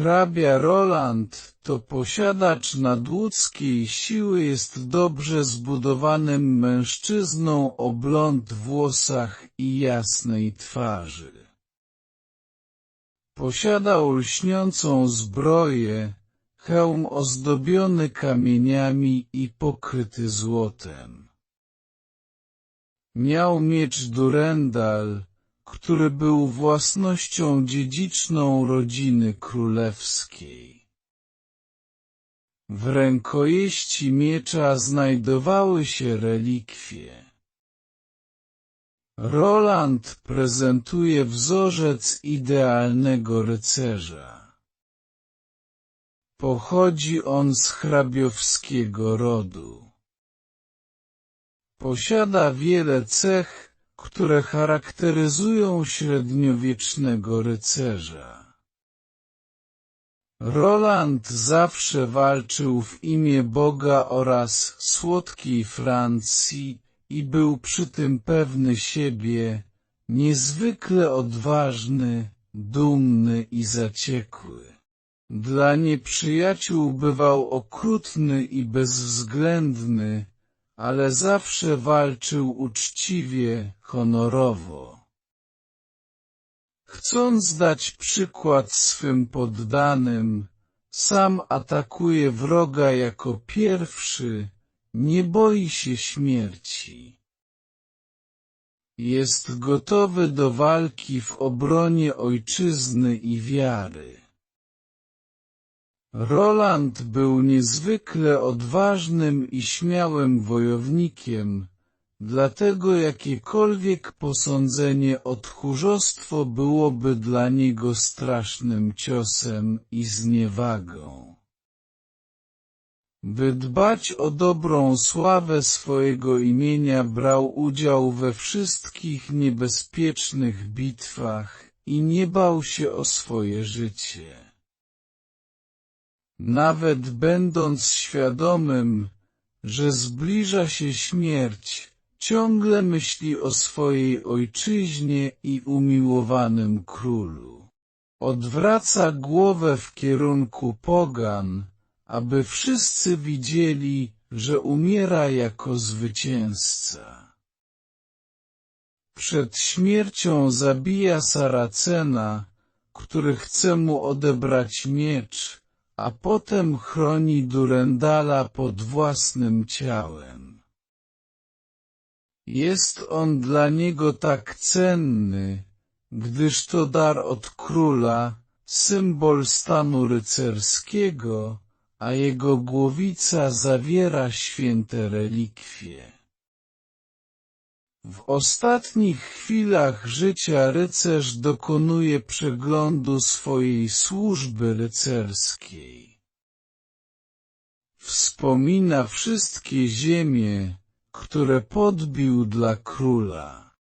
Hrabia Roland to posiadacz nadludzkiej siły jest dobrze zbudowanym mężczyzną o blond włosach i jasnej twarzy. Posiadał lśniącą zbroję, hełm ozdobiony kamieniami i pokryty złotem. Miał miecz Durendal, który był własnością dziedziczną rodziny królewskiej. W rękojeści miecza znajdowały się relikwie. Roland prezentuje wzorzec idealnego rycerza. Pochodzi on z hrabiowskiego rodu. Posiada wiele cech, które charakteryzują średniowiecznego rycerza. Roland zawsze walczył w imię Boga oraz słodkiej Francji i był przy tym pewny siebie, niezwykle odważny, dumny i zaciekły. Dla nieprzyjaciół bywał okrutny i bezwzględny, ale zawsze walczył uczciwie, honorowo. Chcąc dać przykład swym poddanym, sam atakuje wroga jako pierwszy, nie boi się śmierci. Jest gotowy do walki w obronie ojczyzny i wiary. Roland był niezwykle odważnym i śmiałym wojownikiem, dlatego jakiekolwiek posądzenie o tchórzostwo byłoby dla niego strasznym ciosem i zniewagą. By dbać o dobrą sławę swojego imienia brał udział we wszystkich niebezpiecznych bitwach i nie bał się o swoje życie. Nawet będąc świadomym, że zbliża się śmierć, ciągle myśli o swojej ojczyźnie i umiłowanym królu. Odwraca głowę w kierunku pogan, aby wszyscy widzieli, że umiera jako zwycięzca. Przed śmiercią zabija Saracena, który chce mu odebrać miecz, a potem chroni Durendala pod własnym ciałem. Jest on dla niego tak cenny, gdyż to dar od króla, symbol stanu rycerskiego, a jego głowica zawiera święte relikwie. W ostatnich chwilach życia rycerz dokonuje przeglądu swojej służby rycerskiej. Wspomina wszystkie ziemie, które podbił dla króla.